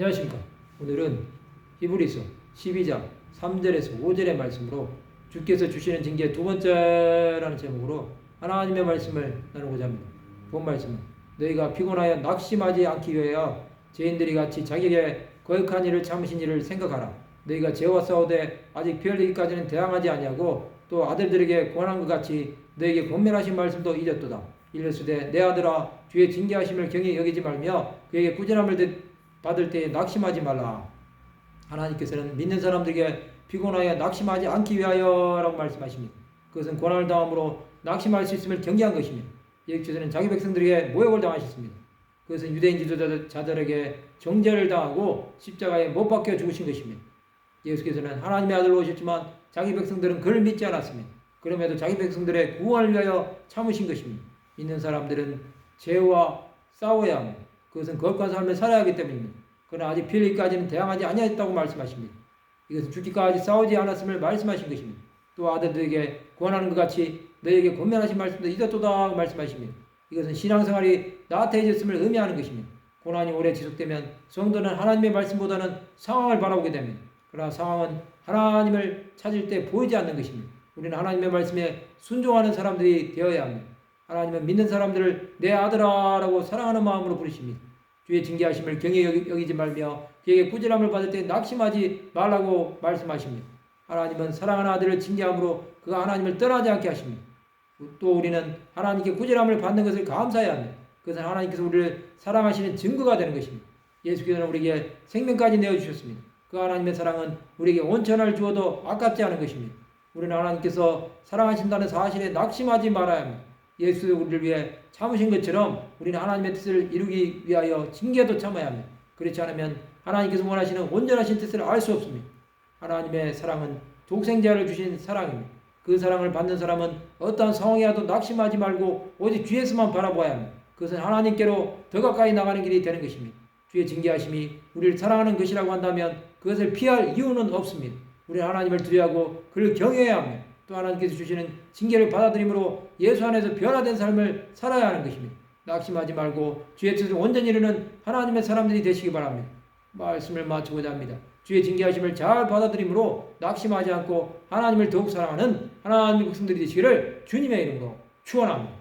안녕하십니까. 오늘은 히브리서 12장 3절에서 5절의 말씀으로 주께서 주시는 징계 두 번째라는 제목으로 하나님의 말씀을 나누고자 합니다. 본 말씀은 너희가 피곤하여 낙심하지 않기 위하여 죄인들이 같이 자기에게 거역한 일을 참으신 일을 생각하라. 너희가 죄와 싸우되 아직 피흘리기까지는 대항하지 아니하고 또 아들들에게 권한 것 같이 너에게 권면하신 말씀도 잊었도다. 이르시되 내 아들아 주의 징계하심을 경히 여기지 말며 그에게 꾸준함을 듣- 받을 때에 낙심하지 말라. 하나님께서는 믿는 사람들에게 피곤하여 낙심하지 않기 위하여라고 말씀하십니다. 그것은 고난을 당함으로 낙심할 수 있음을 경계한 것이며 예수께서는 자기 백성들에게 모욕을 당하셨습니다. 그것은 유대인 지도자들에게 정죄를 당하고 십자가에 못 박혀 죽으신 것입니다. 예수께서는 하나님의 아들로 오셨지만 자기 백성들은 그를 믿지 않았습니다. 그럼에도 자기 백성들의 구원을 위하여 참으신 것입니다. 믿는 사람들은 죄와 싸워야 합니다. 그것은 거룩한 삶을 살아야 하기 때문입니다. 그러나 아직 필리까지는 대항하지 아니하였다고 말씀하십니다. 이것은 죽기까지 싸우지 않았음을 말씀하신 것입니다. 또 아들들에게 권하는 것 같이 너에게 권면하신 말씀도 잊었도다 말씀하십니다. 이것은 신앙생활이 나태해졌음을 의미하는 것입니다. 고난이 오래 지속되면 성도는 하나님의 말씀보다는 상황을 바라보게 됩니다. 그러나 상황은 하나님을 찾을 때 보이지 않는 것입니다. 우리는 하나님의 말씀에 순종하는 사람들이 되어야 합니다. 하나님은 믿는 사람들을 내 아들아라고 사랑하는 마음으로 부르십니다. 주의 징계하심을 경히 여기- 여기지 말며 그에게 꾸지람을 받을 때 낙심하지 말라고 말씀하십니다. 하나님은 사랑하는 아들을 징계함으로 그가 하나님을 떠나지 않게 하십니다. 또 우리는 하나님께 꾸지람을 받는 것을 감사해야 합니다. 그것은 하나님께서 우리를 사랑하시는 증거가 되는 것입니다. 예수께서는 우리에게 생명까지 내어주셨습니다. 그 하나님의 사랑은 우리에게 온천을 주어도 아깝지 않은 것입니다. 우리는 하나님께서 사랑하신다는 사실에 낙심하지 말아야 합니다. 예수 우리를 위해 참으신 것처럼 우리는 하나님의 뜻을 이루기 위하여 징계도 참아야 합니다. 그렇지 않으면 하나님께서 원하시는 온전하신 뜻을 알 수 없습니다. 하나님의 사랑은 독생자를 주신 사랑입니다. 그 사랑을 받는 사람은 어떠한 상황이 와도 낙심하지 말고 오직 주에서만 바라보아야 합니다. 그것은 하나님께로 더 가까이 나가는 길이 되는 것입니다. 주의 징계하심이 우리를 사랑하는 것이라고 한다면 그것을 피할 이유는 없습니다. 우리는 하나님을 두려워하고 그를 경외해야 합니다. 또 하나님께서 주시는 징계를 받아들임으로 예수 안에서 변화된 삶을 살아야 하는 것입니다. 낙심하지 말고 주의 뜻을 온전히 이루는 하나님의 사람들이 되시기 바랍니다. 말씀을 마치고자 합니다. 주의 징계하심을 잘 받아들임으로 낙심하지 않고 하나님을 더욱 사랑하는 하나님의 백성들이 되시기를 주님의 이름으로 축원합니다.